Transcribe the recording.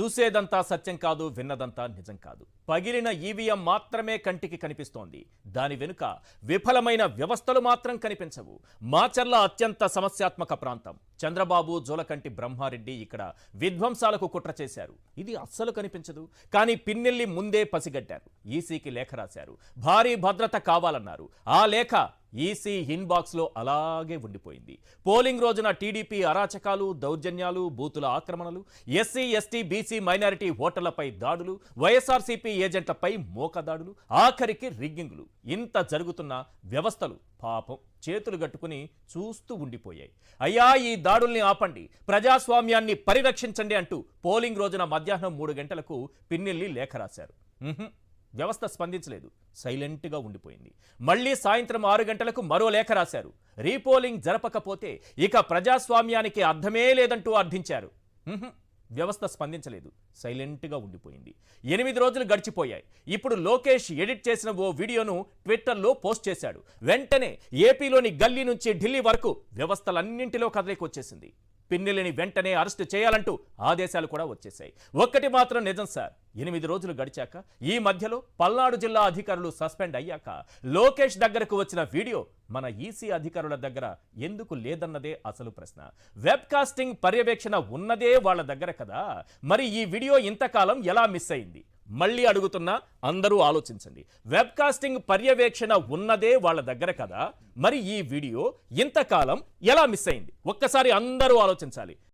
చూసేదంతా సత్యం కాదు విన్నదంతా నిజం కాదు. పగిలిన ఈవీఎం మాత్రమే కంటికి కనిపిస్తోంది. దాని వెనుక విఫలమైన వ్యవస్థలు మాత్రం కనిపించవు. మాచర్ల అత్యంత సమస్యాత్మక ప్రాంతం. చంద్రబాబు జోలకంటి బ్రహ్మారెడ్డి ఇక్కడ విధ్వంసాలకు కుట్ర చేశారు. ఇది అస్సలు కనిపించదు. కానీ పిన్నెల్లి ముందే పసిగట్టారు. ఈసీకి లేఖ రాశారు. భారీ భద్రత కావాలన్నారు. ఆ లేఖ ఈసీ ఇన్బాక్స్లో అలాగే ఉండిపోయింది. పోలింగ్ రోజున టీడీపీ అరాచకాలు దౌర్జన్యాలు బూతుల ఆక్రమణలు ఎస్సీ ఎస్టీ బీసీ మైనారిటీ ఓటర్లపై దాడులు వైఎస్ఆర్సీపీ ఏజెంట్లపై మోకదాడులు ఆఖరికి రిగ్గింగులు. ఇంత జరుగుతున్న వ్యవస్థలు పాపం చేతులు గట్టుకుని చూస్తూ ఉండిపోయాయి. అయ్యా ఈ దాడుల్ని ఆపండి ప్రజాస్వామ్యాన్ని పరిరక్షించండి అంటూ పోలింగ్ రోజున మధ్యాహ్నం మూడు గంటలకు పిన్నెల్లి లేఖ రాశారు. వ్యవస్థ స్పందించలేదు. సైలెంట్గా ఉండిపోయింది. మళ్ళీ సాయంత్రం ఆరు గంటలకు మరో లేఖ రాశారు. రీపోలింగ్ జరపకపోతే ఇక ప్రజాస్వామ్యానికి అర్థమే లేదంటూ అర్థించారు. వ్యవస్థ స్పందించలేదు. సైలెంట్గా ఉండిపోయింది. ఎనిమిది రోజులు గడిచిపోయాయి. ఇప్పుడు లోకేష్ ఎడిట్ చేసిన ఓ వీడియోను ట్విట్టర్లో పోస్ట్ చేశాడు. వెంటనే ఏపీలోని గల్లీ నుంచి ఢిల్లీ వరకు వ్యవస్థలన్నింటిలో కదలికొచ్చేసింది. పిన్నెలిని వెంటనే అరెస్టు చేయాలంటూ ఆదేశాలు కూడా వచ్చేశాయి. ఒక్కటి మాత్రం నిజం సార్ ఎనిమిది రోజులు గడిచాక ఈ మధ్యలో పల్నాడు జిల్లా అధికారులు సస్పెండ్ అయ్యాక లోకేష్ దగ్గరకు వచ్చిన వీడియో మన ఈసీ అధికారుల దగ్గర ఎందుకు లేదన్నదే అసలు ప్రశ్న. వెబ్ కాస్టింగ్ పర్యవేక్షణ ఉన్నదే వాళ్ళ దగ్గర కదా. మరి ఈ వీడియో ఇంతకాలం ఎలా మిస్ అయింది? మళ్ళీ అడుగుతున్నా అందరూ ఆలోచించండి. వెబ్ కాస్టింగ్ పర్యవేక్షణ ఉన్నదే వాళ్ళ దగ్గర కదా. మరి ఈ వీడియో ఇంతకాలం ఎలా మిస్ అయింది? ఒక్కసారి అందరూ ఆలోచించాలి.